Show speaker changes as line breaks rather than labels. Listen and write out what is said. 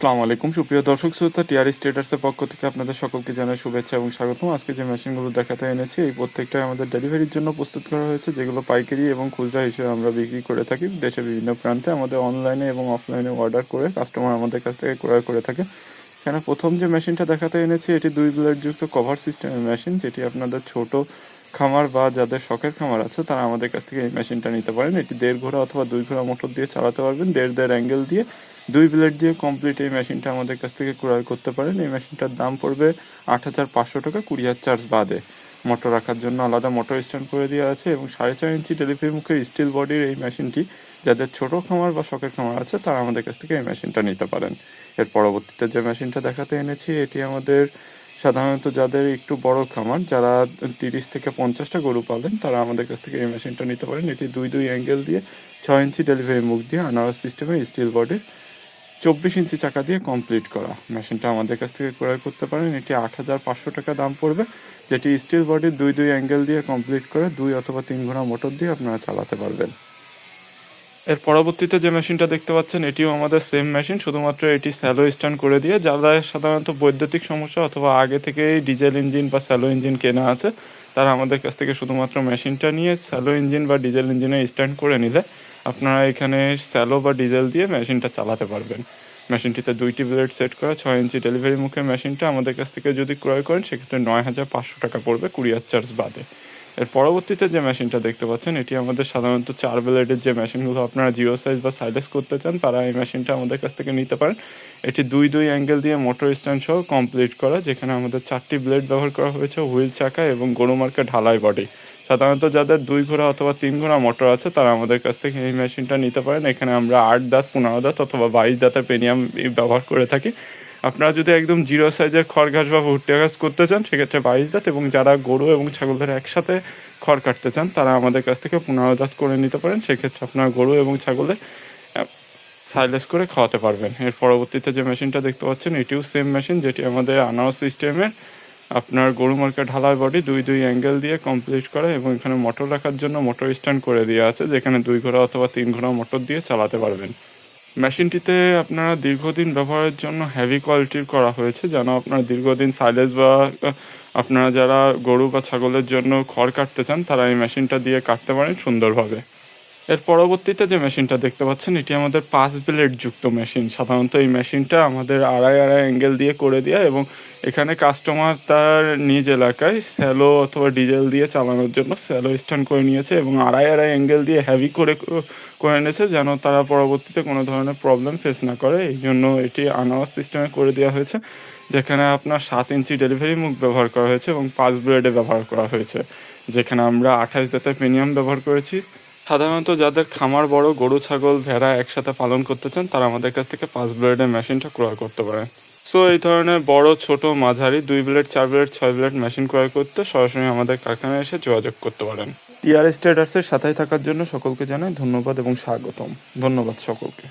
আসসালামু আলাইকুম। সুপ্রিয় দর্শক শ্রোতা টিআরই স্টেটাসের পক্ষ থেকে আপনাদের সকলকে জানাই শুভেচ্ছা এবং স্বাগতম। আজকে যে মেশিনগুলো দেখাতে এনেছি, এই প্রত্যেকটাই আমাদের ডেলিভারির জন্য প্রস্তুত করা হয়েছে, যেগুলো পাইকারি এবং খুচরা হিসেবে আমরা বিক্রি করে থাকি দেশের বিভিন্ন প্রান্তে। আমাদের অনলাইনে এবং অফলাইনে অর্ডার করে কাস্টমার আমাদের কাছ থেকে ক্রয় করে থাকে। এখানে প্রথম যে মেশিনটা দেখাতে এনেছি, এটি দুই ব্লেডযুক্ত কভার সিস্টেমের মেশিন যেটি আপনাদের ছোট খামার বা যাদের শখের খামার আছে, তারা আমাদের কাছ থেকে এই মেশিনটা নিতে পারেন। এটি দেড় ঘোড়া অথবা দুই ঘোড়া মোটর দিয়ে চালাতে পারবেন। দেড় দেড় অ্যাঙ্গেল দিয়ে দুই ব্লেড দিয়ে কমপ্লিট এই মেশিনটা আমাদের কাছ থেকে ক্রয় করতে পারেন। এই মেশিনটার দাম পড়বে আট হাজার পাঁচশো টাকা কুরিয়ার চার্জ বাদে। মোটর রাখার জন্য আলাদা মোটর স্ট্যান্ড করে দেওয়া আছে এবং সাড়ে চার ইঞ্চি ডেলিভারি মুখের স্টিল বডির এই মেশিনটি যাদের ছোট খামার বা শখের খামার আছে, তারা আমাদের কাছ থেকে এই মেশিনটা নিতে পারেন। এর পরবর্তীতে যে মেশিনটা দেখাতে এনেছি, এটি আমাদের সাধারণত যাদের একটু বড় খামার, যারা তিরিশ থেকে পঞ্চাশটা গরু পালেন, তারা আমাদের কাছ থেকে এই মেশিনটা নিতে পারেন। এটি দুই দুই অ্যাঙ্গেল দিয়ে ছয় ইঞ্চি ডেলিভারি মুখ দিয়ে আনারস সিস্টেমে স্টিল বডির চব্বিশ ইঞ্চি চাকা দিয়ে কমপ্লিট করা। মেশিনটা আমাদের কাছ থেকে ক্রয় করতে পারেন। এটি আট হাজার পাঁচশো টাকা দাম পড়বে। যেটি স্টিল বডির দুই দুই অ্যাঙ্গেল দিয়ে কমপ্লিট করে দুই অথবা তিন ঘোড়া মোটর দিয়ে আপনারা চালাতে পারবেন। এর পরবর্তীতে যে মেশিনটা দেখতে পাচ্ছেন, এটিও আমাদের সেম মেশিন শুধুমাত্র এটি স্যালো স্ট্যান্ড করে দিয়ে যারা সাধারণত বৈদ্যুতিক সমস্যা অথবা আগে থেকেই ডিজেল ইঞ্জিন বা স্যালো ইঞ্জিন কেনা আছে, তারা আমাদের কাছ থেকে শুধুমাত্র মেশিনটা নিয়ে স্যালো ইঞ্জিন বা ডিজেল ইঞ্জিনে স্ট্যান্ড করে নিলে আপনারা এখানে স্যালো বা ডিজেল দিয়ে মেশিনটা চালাতে পারবেন। মেশিনটিতে দুইটি ব্লেড সেট করা, ছয় ইঞ্চি ডেলিভারি মুখে মেশিনটা আমাদের কাছ থেকে যদি ক্রয় করেন, সেক্ষেত্রে নয় হাজার পাঁচশো টাকা পড়বে কুরিয়ার চার্জ বাদে। এর পরবর্তীতে যে মেশিনটা দেখতে পাচ্ছেন, এটি আমাদের সাধারণত চার ব্লেডের যে মেশিনগুলো আপনারা জিরো সাইজ বা সাইলেস করতে চান, তারা এই মেশিনটা আমাদের কাছ থেকে নিতে পারেন। এটি দুই দুই অ্যাঙ্গেল দিয়ে মোটর স্ট্যান্ড সহ কমপ্লিট করা, যেখানে আমাদের চারটি ব্লেড ব্যবহার করা হয়েছে হুইল চাকা এবং গরু মার্কা ঢালাই বডি সাধারণত যাদের দুই ঘোড়া অথবা তিন ঘোড়া মোটর আছে, তারা আমাদের কাছ থেকে এই মেশিনটা নিতে পারেন। এখানে আমরা আট দাঁত, পনেরো দাঁত অথবা বাইশ দাঁতের পেনিয়াম ব্যবহার করে থাকি। আপনারা যদি একদম জিরো সাইজের খড় ঘাস বা ভুট্টা ঘাস করতে চান, সেক্ষেত্রে বাইশ দাঁত এবং যারা গরু এবং ছাগলদের একসাথে খড় কাটতে চান, তারা আমাদের কাছ থেকে পনেরো দাঁত করে নিতে পারেন। সেক্ষেত্রে আপনারা গরু এবং ছাগলের সাইলেস করে খাওয়াতে পারবেন। এর পরবর্তীতে যে মেশিনটা দেখতে পাচ্ছেন, এটিও সেম মেশিন যেটি আমাদের আনারস সিস্টেমের আপনার গরু মার্কা ঢালাই বডি দুই দুই অ্যাঙ্গেল দিয়ে কমপ্লিট করা এবং এখানে মোটর রাখার জন্য মোটর স্ট্যান্ড করে দেওয়া আছে, যেখানে দুই ঘোড়া অথবা তিন ঘোড়া মোটর দিয়ে চালাতে পারবেন। মেশিনটিতে আপনারা দীর্ঘদিন ব্যবহারের জন্য হেভি কোয়ালিটির করা হয়েছে, যেন আপনারা দীর্ঘদিন সাইলেজ বা আপনারা যারা গরু বা ছাগলের জন্য খড় কাটতে চান, তারা এই মেশিনটা দিয়ে কাটতে পারেন সুন্দরভাবে। এর পরবর্তীতে যে মেশিনটা দেখতে পাচ্ছেন, এটি আমাদের পাঁচ ব্লেড যুক্ত মেশিন। সাধারণত এই মেশিনটা আমাদের আড়াই আড়াই অ্যাঙ্গেল দিয়ে করে দেওয়া এবং এখানে কাস্টমার তার নিজ এলাকায় স্যালো অথবা ডিজেল দিয়ে চালানোর জন্য স্যালো স্ট্যান্ড করে নিয়েছে এবং আড়াই আড়াই অ্যাঙ্গেল দিয়ে হ্যাভি করে করে এনেছে যেন তারা পরবর্তীতে কোনো ধরনের প্রবলেম ফেস না করে। এই জন্য এটি আনাওয়াজ সিস্টেমে করে দেওয়া হয়েছে, যেখানে আপনার সাত ইঞ্চি ডেলিভারি মুখ ব্যবহার করা হয়েছে এবং পাঁচ ব্লেডে ব্যবহার করা হয়েছে, যেখানে আমরা আঠাশ দাঁতের প্রিমিয়াম ব্যবহার করেছি। সাধারণত যাদের খামার বড়, গরু, ছাগল, ভেড়া একসাথে পালন করতে চান, তারা আমাদের কাছ থেকে পাঁচ ব্লেডের মেশিনটা ক্রয় করতে পারেন সো এই ধরনের বড়, ছোট মাঝারি, দুই ব্লেড, চার ব্লেড, ছয় ব্লেড মেশিন ক্রয় করতে সরাসরি আমাদের কারখানায় এসে যোগাযোগ করতে পারেন। টিআর স্টেটাসের সাথে থাকার জন্য সকলকে জানাই ধন্যবাদ এবং স্বাগতম। ধন্যবাদ সকলকে।